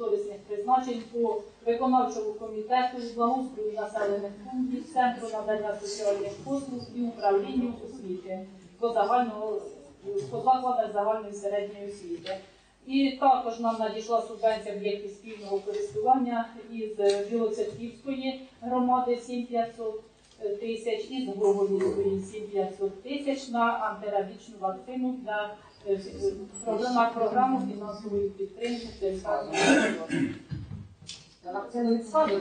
кошторисних призначень по виконавчому комітету з благоустрою населених пунктів, центру надання соціальних послуг і управлінню освіти по загального по закладах загальної середньої освіти. І також нам надійшла субвенція об'єктів спільного користування із Білоцерківської громади 7500 тисяч і з Гоголівської 7500 тисяч на антирабічну вакцину для е, е, програму фінансової підтримки сільського господарства. На вакцину від складу.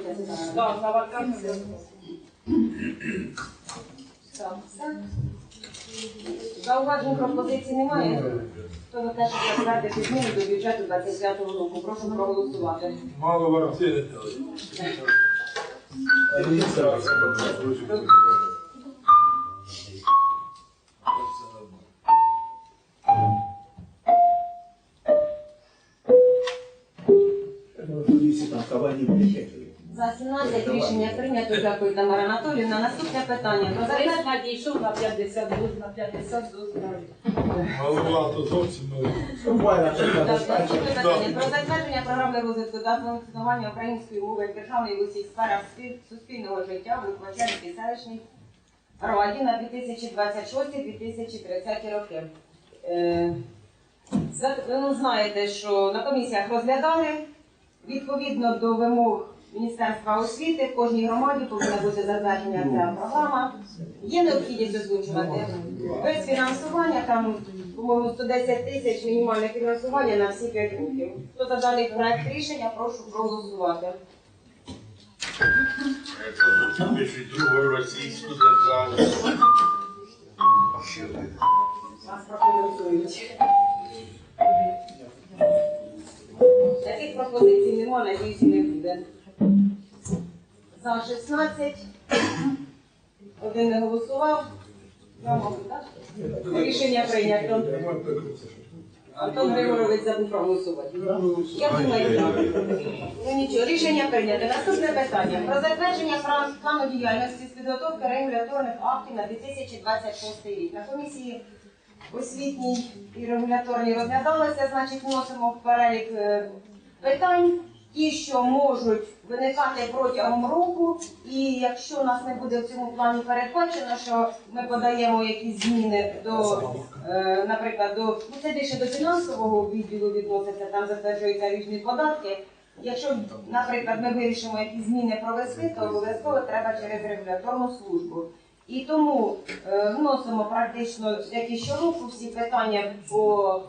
Так, на все. Зауважень пропозицій немає. Хто за те, щоб затвердити зміни до бюджету 25 року, прошу проголосувати. Мало вакцини За 17 рішення прийнято. Дякую, Тамара Анатоліївна. Наступне питання. Про затвердження Лист надійшов на 50 доз, на 50 доз зовсім. Так, наступне питання. Про затвердження програми розвитку та функціонування української мови як державної в усіх сферах суспільного життя в Луквачанській селищній громаді на 2026-2030 роки. Е, за- Ну, знаєте, що на комісіях розглядали відповідно до вимог Міністерства освіти в кожній громаді повинна бути затверджена ця програма. Є необхідність озвучувати без фінансування, там, по-моєму, 110 тисяч мінімальне фінансування на всі 5 років. Хто за даний проект рішення, прошу проголосувати. Нас профінансують. Таких пропозицій немає, надіюсь, не буде. За 16. Один не голосував. Рішення прийнято. Антон Григорович забув проголосувати. Я думаю, так. Ну нічого, рішення прийнято. Наступне питання. Про затвердження план- плану діяльності з підготовки регуляторних актів на 2026 рік. На комісії освітній і регуляторній розглядалося, значить, вносимо в перелік е, питань, ті, що можуть виникати протягом року, і якщо у нас не буде в цьому плані передбачено, що ми подаємо якісь зміни до, е, наприклад, до ну, це більше до фінансового відділу відноситься, там затверджуються різні податки. Якщо, наприклад, ми вирішимо якісь зміни провести, то обов'язково треба через регуляторну службу. І тому е, вносимо практично як і щороку всі питання по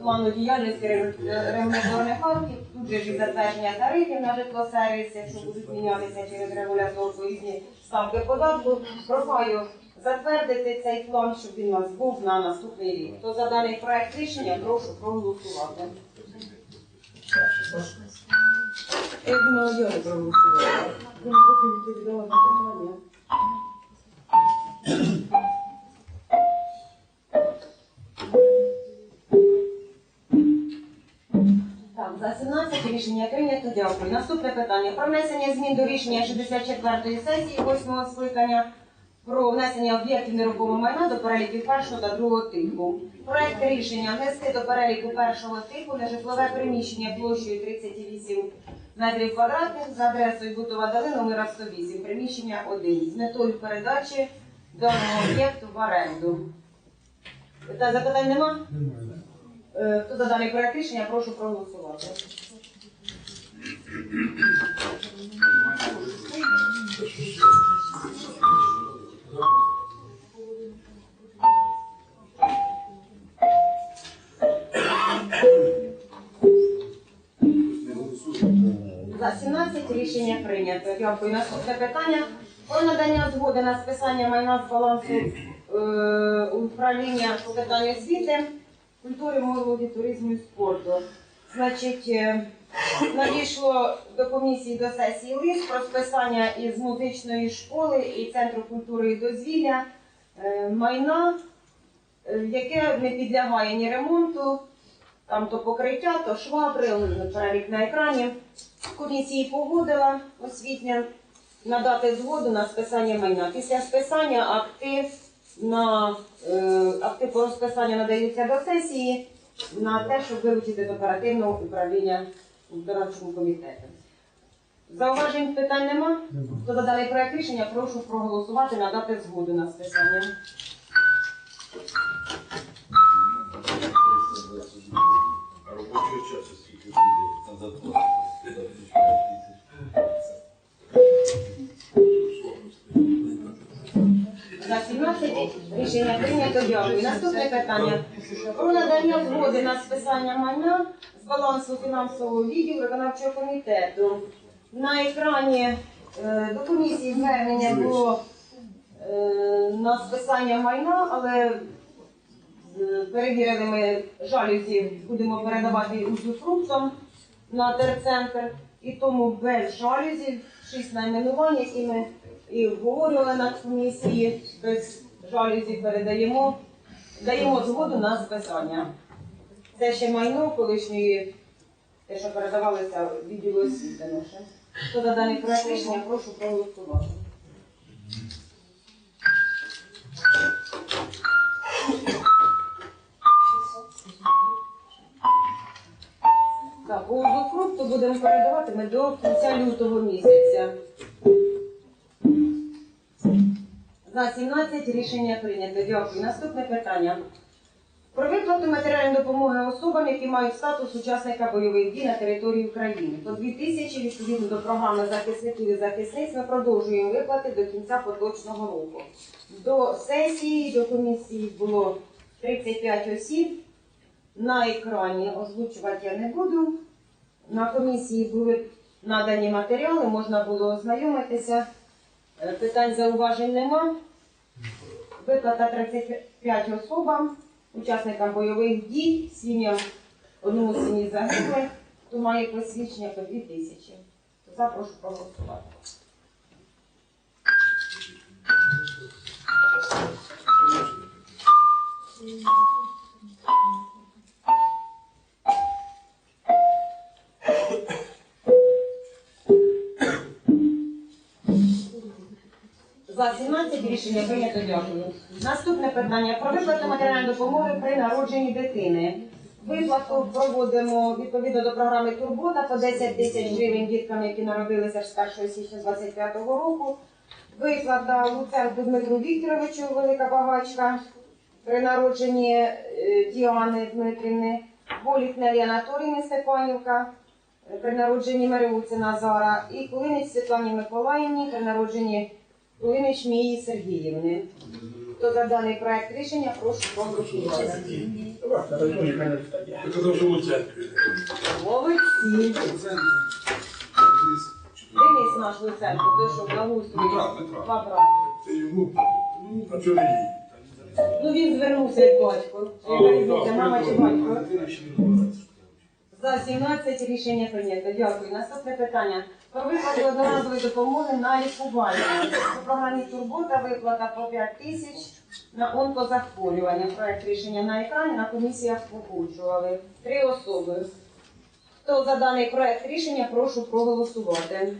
плану діяльності регу- регуляторних актів, тут же ж і затвердження тарифів на житлосервіс, якщо будуть мінятися через регуляторку різні ставки податку. Прохаю затвердити цей план, щоб він у нас був на наступний рік. Хто за даний проект рішення, прошу проголосувати. Я думала, я не проголосувала. Поки відповідала на питання. За 17 рішення прийнято. Дякую. Наступне питання. Про внесення змін до рішення 64-ї сесії 8-го скликання про внесення об'єктів нерухомого майна до переліків першого та другого типу. Проект рішення внести до переліку першого типу нежитлове приміщення площею 38 метрів квадратних за адресою Бутова Дали, номера 108, приміщення 1 з метою передачі даного об'єкту в оренду. Запитань нема? Е, Хто за даний проект рішення, прошу проголосувати. За 17 рішення прийнято. Дякую. Наступне питання про надання згоди на списання майна з балансу е, управління по питанню освіти, культури, молоді, туризму і спорту. Значить, е, надійшло до комісії до сесії лист про списання із музичної школи і центру культури і дозвілля е, майна, е, яке не підлягає ні ремонту, там то покриття, то швабри, перелік на екрані. Комісії погодила освітня надати згоду на списання майна. Після списання акти на е, акти по розписанню надаються до сесії на те, щоб вилучити з оперативного управління виконавчому комітеті. Зауважень питань нема? Хто за даний проект рішення, прошу проголосувати, надати згоду на списання. А робочого часу скільки буде? За 17 рішення прийнято. Дякую. Наступне питання. Про надання згоди на списання майна з балансу фінансового відділу виконавчого комітету. На екрані е, до комісії звернення було е, на списання майна, але е, перевірили ми жалюзі, будемо передавати узуфруктом на терцентр. І тому без жалюзів, шість найменувань, які ми і обговорювали на комісії, без жалюзів передаємо, даємо згоду на списання. Це ще майно колишньої, те, що передавалося відділу освіти наше. Хто за даний проект рішення, прошу проголосувати. Так, узуфрукту будемо передавати ми до кінця лютого місяця. За 17 рішення прийнято. Дякую. Наступне питання. Про виплату матеріальної допомоги особам, які мають статус учасника бойових дій на території України. По 2 тисячі відповідно до програми захисників і захисниць ми продовжуємо виплати до кінця поточного року. До сесії, до комісії було 35 осіб. На екрані озвучувати я не буду. На комісії були надані матеріали, можна було ознайомитися. Е, Питань зауважень нема. Виплата 35 особам, учасникам бойових дій, сім'ям одному сім'ї загиблих, хто має посвідчення по 2 тисячі. Запрошу проголосувати. За 17 рішення прийнято дякую. Наступне питання про виплату матеріальної допомоги при народженні дитини. Виплату проводимо відповідно до програми Турбота по 10 тисяч гривень діткам, які народилися з 1 січня 2025 року. Виплата Луценку Дмитру Вікторовичу, велика багачка, при народженні е, Діани Дмитрівни, Волік Нелі Анатолійни Степанівка, е, при народженні Мереуці Назара і Кулинець Світлані Миколаївні, при народженні Кулинич Мії Сергіївни. Хто за даний проект рішення, прошу проголосувати. Казав, що у церкві. Молодці. Денис наш Луценко, той, що. Два брати. Це йому. Ну, а чого не їй? Ну він звернувся як батько. Мама чи батько? За 17 рішення прийнято. Дякую. Наступне питання. Про виплату одноразової допомоги на лікування. По програмі Турбота виплата по 5 тисяч на онкозахворювання. Проект рішення на екрані на комісіях погоджували. Три особи. Хто за даний проект рішення, прошу проголосувати.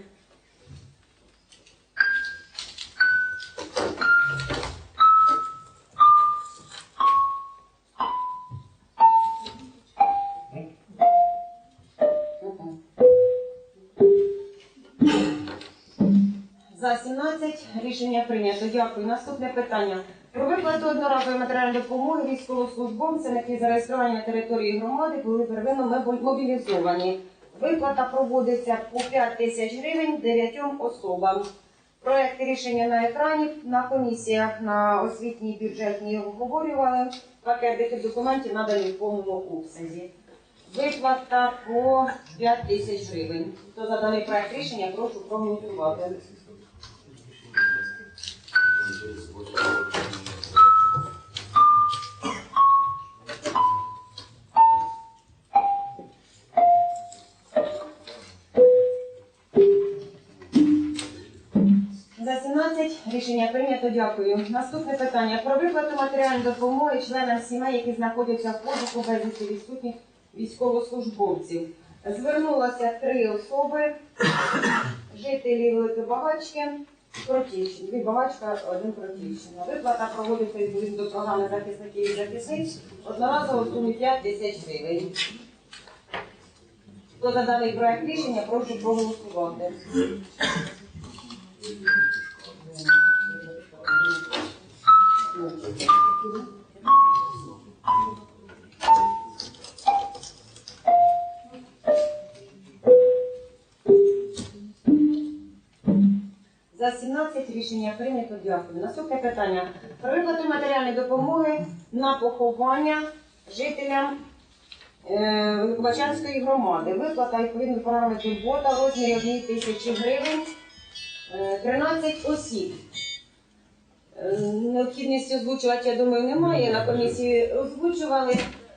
17 рішення прийнято. Дякую. Наступне питання. Про виплату одноразової матеріальної допомоги військовослужбовцям, які зареєстровані на території громади, були первинно мобілізовані. Виплата проводиться по 5 тисяч гривень дев'ятьом особам. Проект рішення на екрані на комісіях на освітній бюджетній обговорювали. Пакет таких документів надані в повному обсязі. Виплата по 5 тисяч гривень. Хто за даний проект рішення, прошу проголосувати. За 17 рішення прийнято. Дякую. Наступне питання про виплату матеріальної допомоги членам сімей, які знаходяться в подику безвісті відсутніх військовослужбовців. Звернулося три особи, жителі Великобагачки, Кротівщини. Дві багачка, один Кротівщина. Виплата проводиться відповідно до програми захисників і захисниць. Одноразово в сумі 5 тисяч гривень. Хто за даний проект рішення, прошу проголосувати. За 17 рішення прийнято. Дякую. Наступне питання. Про виплату матеріальної допомоги на поховання жителям е, громади. Виплата відповідно до програми Турбота в розмірі 1 тисячі гривень. Е, 13 осіб. Е, Необхідності озвучувати, я думаю, немає. На комісії озвучували.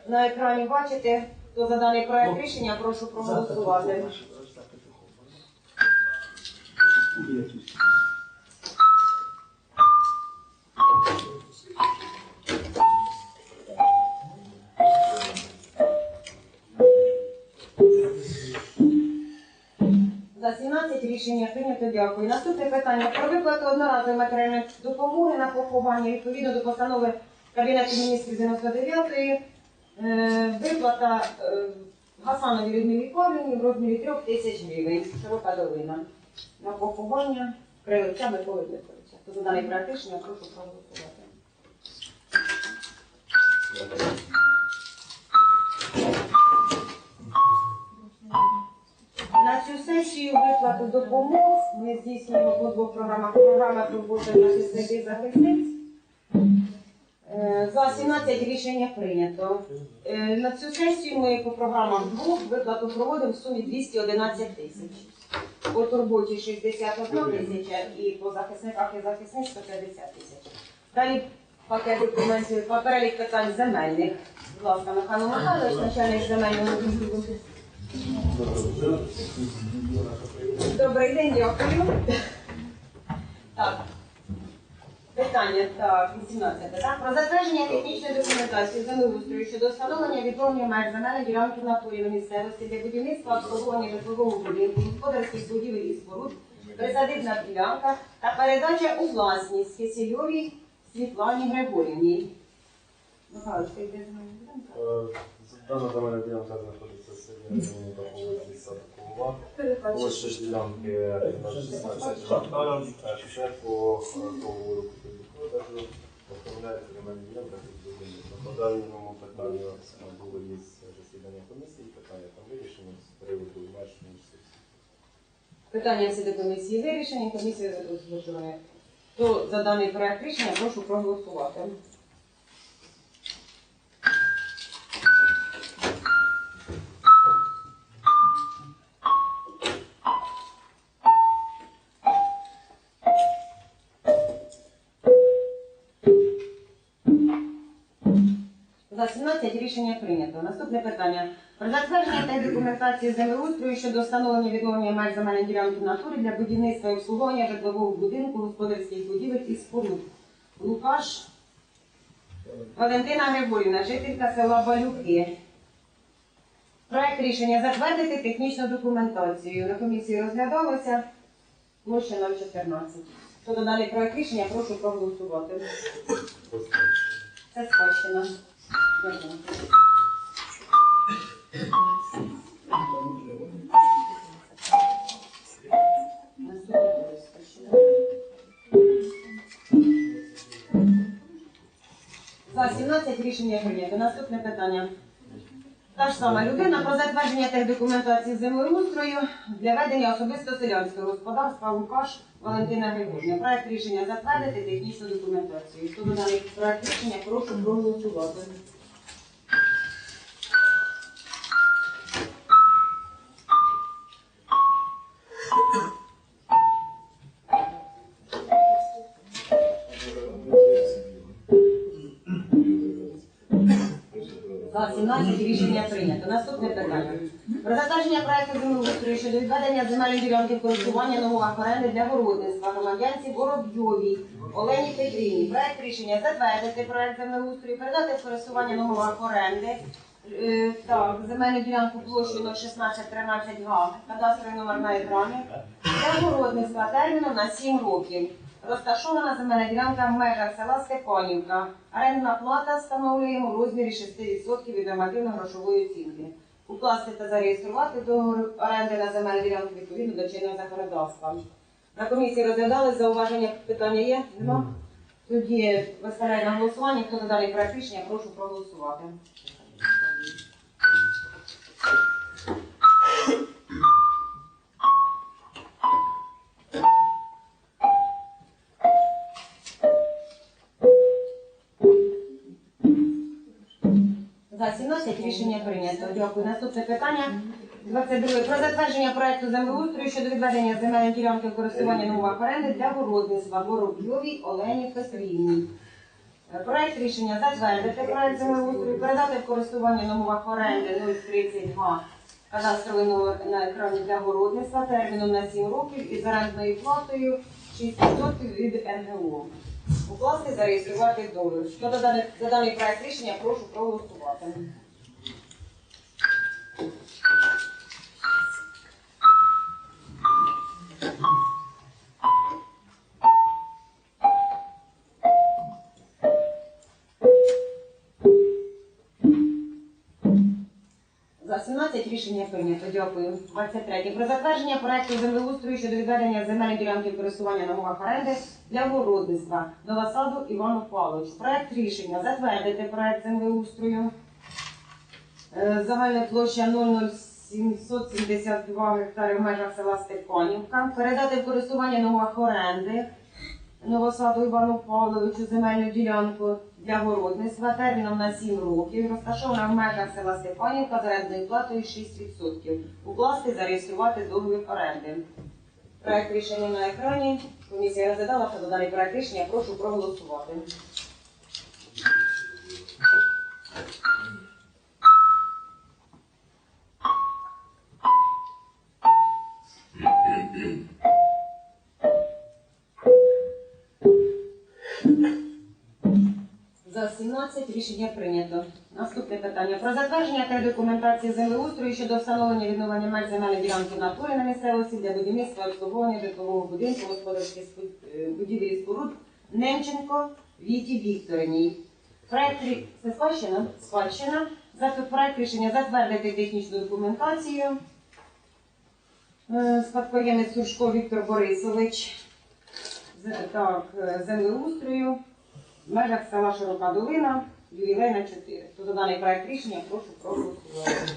На екрані бачите, хто за даний проект рішення, прошу проголосувати. За 17 рішення прийнято. Дякую. Наступне питання про виплату одноразової матеріальної допомоги на поховання відповідно до постанови Кабінету міністрів 99-ї. Е, виплата е, Гасанові Людмилі Павлівні в розмірі 3 тисяч гривень. Широка долина. На поховання Крилиця Миколи Дмитровича. За даний проект рішення, прошу проголосувати. На цю сесію виплату допомог ми здійснюємо по двох програмах. Програма турбота захисників захисниць. Е, За 17 рішення прийнято. Е, На цю сесію ми по програмах двох виплату проводимо в сумі 211 тисяч. По турботі 61 тисяча і по захисниках і захисниць 150 тисяч. Далі пакет документів, перелік питань земельних. Будь ласка, Михайло Михайлович, начальник земельного відділу. Добрий день, дякую. Так. Питання так, 18. Так, про затвердження технічної документації землеустрою щодо встановлення відновлення меж земельної ділянки на на місцевості для будівництва обслуговування житлового будинку, господарських будівель і споруд, присадибна ділянка та передача у власність Кисельовій Світлані Григорівні. Михайло, ти йде з ділянка? Дана земельна ділянка знаходиться в селі Рівні та вулиці Садкова. Площа ж ділянки на 16 Ще по договору питання там до комісії вирішені, комісія розглянула. Хто за даний проект рішення, прошу проголосувати. За 17 рішення прийнято. Наступне питання. Про затвердження та документації землеустрою щодо встановлення відновлення меж земельної ділянки в натурі для будівництва і обслуговування житлового будинку, господарських будівель і споруд. Лукаш Валентина Григорівна, жителька села Балюки. Проект рішення затвердити технічну документацію. На комісії розглядалося площа 014. Щодо даний проект рішення, прошу проголосувати. Це спадщина. За 17 рішення прийнято. Наступне питання. Та ж сама людина про затвердження тих документації землеустрою для ведення особисто селянського господарства Лукаш Валентина Григорівна. Проект рішення затвердити технічну документацію. Хто за даний проект рішення, прошу проголосувати. За 17 рішення прийнято. Наступне питання. Про затвердження проекту землеустрою щодо відведення земельної ділянки користування умовах оренди для городництва громадянці Воробйовій Олені Петрівні. Проект рішення затвердити проект землеустрою, передати користування умовах оренди. Е, так, земельну ділянку площею 01613 га, кадастровий номер на екрані, для городництва терміном на 7 років. Розташована земельна ділянка в межах села Степанівка. Орендна плата встановлюємо у розмірі 6% від нормативно-грошової оцінки. Укласти та зареєструвати договір оренди на земельну ділянку відповідно до чинного законодавства. На комісії розглядали зауваження, питання є? Нема? Тоді виставляю на голосування. Хто за даний проект рішення, прошу проголосувати. За 17 рішення прийнято. Дякую. Наступне питання. 22. Про затвердження проекту землеустрою щодо відведення земельної ділянки в користування на оренди для городництва Воробйовій Олені Петрівні. Проект рішення затвердити проект землеустрою, передати в користування на умовах оренди 032 кадастровий номер на екрані для городництва терміном на 7 років із орендною платою 6% від НГО. Укласти зареєструвати договір. Даний, за даний проект рішення, прошу проголосувати. За 17 рішення прийнято. Дякую. 23. Про затвердження проекту землеустрою щодо відведення земельної ділянки користування на мовах оренди для городництва Новосаду Івану Павловичу. Проект рішення затвердити проект землеустрою. Е, Загальна площа 00772 гектари в межах села Степанівка. Передати в користування на мовах оренди Новосаду Івану Павловичу земельну ділянку для городництва терміном на 7 років, розташована в межах села Степанівка з орендною платою 6%. Укласти зареєструвати договір оренди. Проект рішення на екрані. Комісія розглядала, що за даний проект рішення. Прошу проголосувати. 17 рішення прийнято. Наступне питання. Про затвердження та документації землеустрою щодо встановлення відновлення меж земельної ділянки в натурі на місцевості для будівництва обслуговування житлового будинку господарських е, будівель і споруд Немченко Віті Вікториній. Проект це спадщина? Спадщина. Проект рішення затвердити технічну документацію. Е, Спадкоємець Суршко Віктор Борисович. Так, е, землеустрою в межах села Широка Долина, ювілейна 4. Хто за даний проект рішення, прошу проголосувати.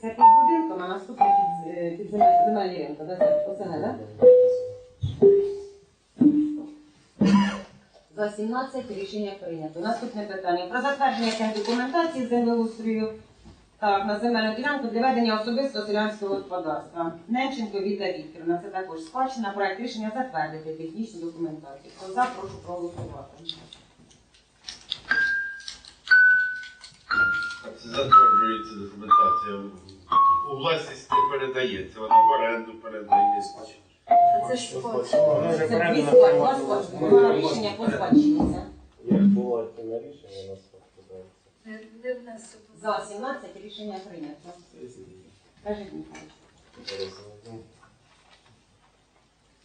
Це під будинком, а наступне під, е, під земель- земельний ринок. Да? Це ОСГ, да? За 17 рішення прийнято. Наступне питання. Про затвердження документації землеустрою так, на земельну ділянку для ведення особистого селянського господарства. Ненченко Віта Вікторівна. Це також спадщина. Проект рішення затвердити технічну документацію. Хто за, прошу проголосувати. Це затверджується документація. У власність не передається, вона в оренду передається. Це ж Це дві спад- два рішення по спадщині. Як було на рішення, За 17 рішення прийнято. Кажіть, Михайло.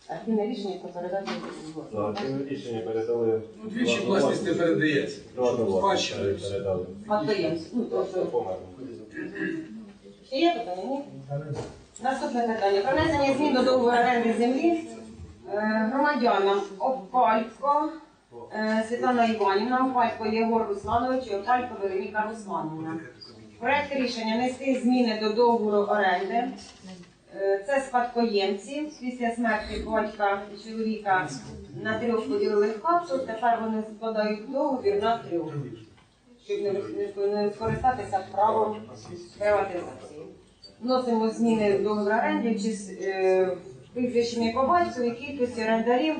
Архівне рішення про передачу Так, це рішення передали. Ну, двічі власність не передається. Приватну власність Спадщина передали. Ну, Ще є питання? Ні? Наступне питання. Про внесення змін до договору оренди землі е, громадянам Опалько Світлана Іванівна, Опалько Єгор Русланович і Опалько Вероніка Руслановна. Проект рішення нести зміни до договору оренди. Е, Це спадкоємці після смерті батька і чоловіка на трьох поділили хату. Тепер вони складають договір на трьох, щоб не скористатися правом приватизації. Вносимо зміни в договір оренди чи е, прізвищами по батькові, кількості орендарів.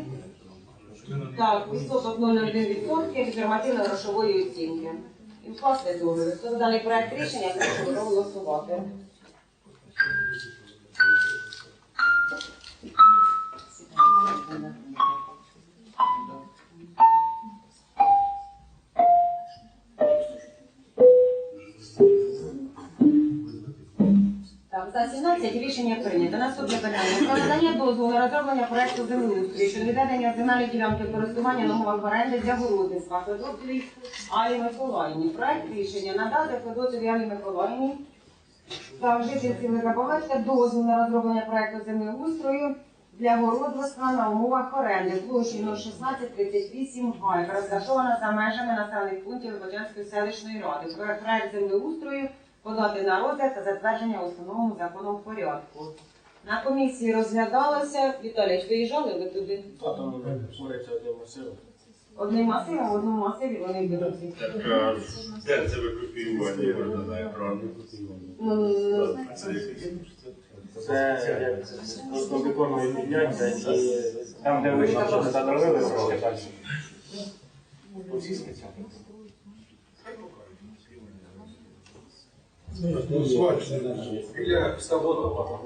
Так, відсоток 0,1% від нормативно-грошової оцінки. І вкласти договір. Хто за даний проект рішення, прошу проголосувати. Так, За 17 рішення прийнято. Наступне питання. Про надання дозволу розроблення проекту землеустрою щодо відведення земельної ділянки користування умовах оренди для городництва Федотовій Алі Миколаївні. Проект рішення надати Федотовій Алі Миколаївні та жительці Великобагатська дозвіл на розроблення проекту землеустрою для городництва на умовах оренди площею 1638 га, яка розташована за межами населених пунктів Лобачанської селищної ради. Про- Проект землеустрою подати на розгляд та затвердження у встановленому законом порядку. На комісії розглядалося. Віталій, виїжджали ви туди? А там поряд один масив. Одним масивом, в одному масиві вони беруть. Так, а де це викопіювання можна на екран? Ну, Це просто виконують ділянця і там, де ви ще щось задробили, трошки далі. Біля Ставрова.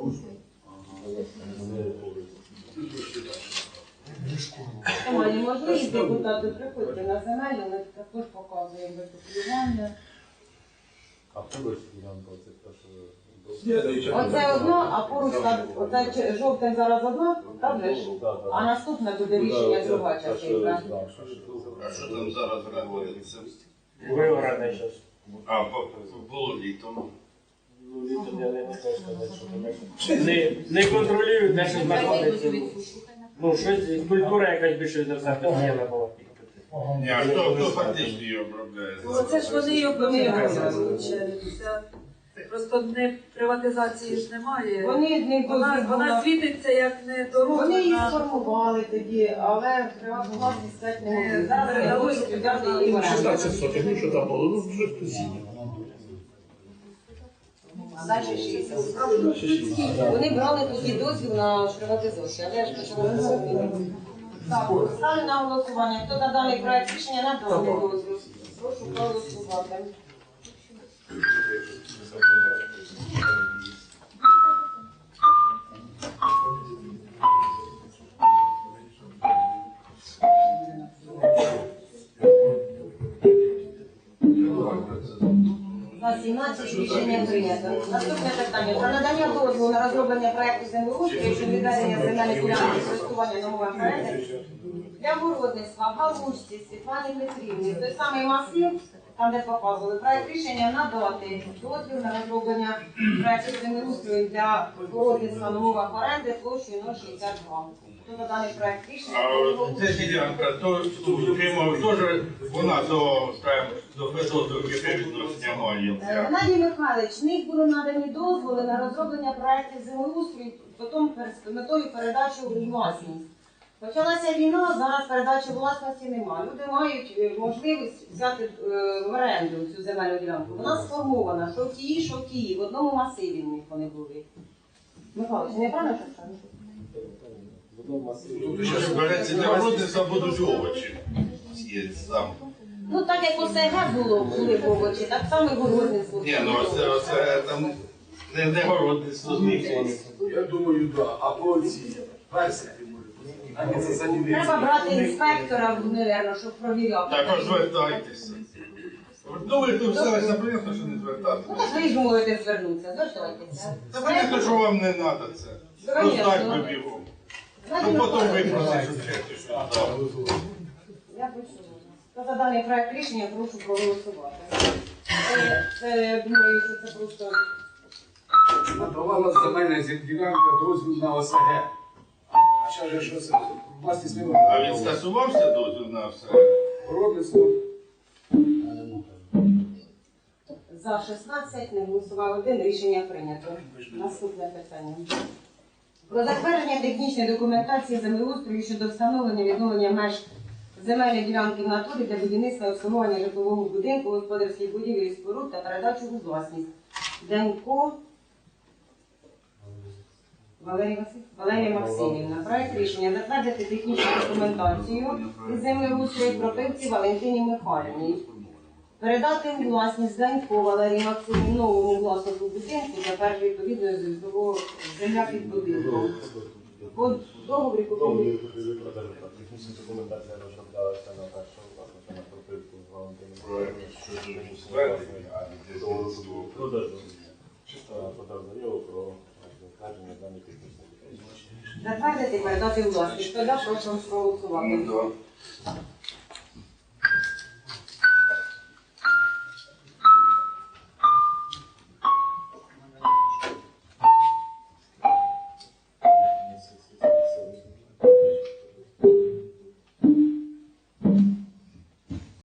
Немає можливість депутати приходьте на земельну, ми також показуємо викопіювання. А хто ділянка оце те. Оце одно, а поруч там, оце жовтим зараз одно, там же ж. А наступне буде рішення друга частина. А що там зараз проводиться? Вигоране щось. А, було літом. Ну, літом я не можу сказати, що там. Не, не контролюють, те, що знаходиться. Ну, щось, культура якась більше за все підняла була. Ні, а хто, хто фактично її обробляє? Ну, це ж вони його поміряють, виходить. Просто не приватизації ж немає. Вони не Вона, вона світиться як не дорога. Вони її сформували тоді, але приватну власність стати не Е. Зараз її в оренду. 16 сотих, ну що там було, ну вже хтось. Далі 60. Вони брали тоді дозвіл на приватизацію, але я ж говорити. Так, ставлю на голосування. Хто за даний проект рішення на дозвіл? Прошу проголосувати. За 17 рішення для городництва Галушці Світлані Петрівні. Той самий масив, там де показували, проект рішення надати дозвіл на розроблення проекту землеустрою для городництва умовах оренди площею 062. Хто за даний проект рішення? А це ділянка, то Кримов теж вона до, скажімо, до відношення має. Е, Геннадій Михайлович, в них були надані дозволи на розроблення проєктів землеустрою, потім з метою передачі у власність. Почалася війна, зараз передачі власності немає. Люди мають е, можливість взяти е, в оренду цю земельну ділянку. Вона сформована, що в тій, що в тій, в одному масиві в них вони були. Михайлович, не правильно що кажу? Тут ще береться для родництва будуть овочі. Ну так як ОСГ було, були овочі, так само і городництво. Ні, ну оце там не, не городництво. Я думаю, да. А по ці версії Треба брати інспектора, мабуть, щоб провіряти. Так, звертайтеся. Ну ви тут все понятно, що не звертатися. Ну, так ви ж можете звернутися, звертайтеся. Та понятно, що вам не треба це. Так Звісно. вибігом. Ну потім випросить, щоб чесно, що дав. Я почула. Хто за даний проект рішення, прошу проголосувати. Це, це, я думаю, що це просто... Надавала земельна ділянка дозвіл на ОСГ. А ще ж що це? А він скасувався дозвіл на все? За 16 не голосував один, рішення прийнято. Наступне питання. Про затвердження технічної документації землеустрою щодо встановлення відновлення меж земельної ділянки в натурі для будівництва і обслуговування житлового будинку, господарських будівель і споруд та передачу у власність. Денько Валерія Василь- Валерія Максимівна. Проект рішення затвердити технічну документацію із землеустрою пропивці Валентині Михайлівні. Передати у власність Данько Валерії Максимівні новому власнику будинку за першою відповідною житлового земля під будинком. По договорі купівлі Технічна документація розроблялася на першого власника на пропивку Продажу. е, подав заяву про Затвердити передати власність. За, прошу проголосувати.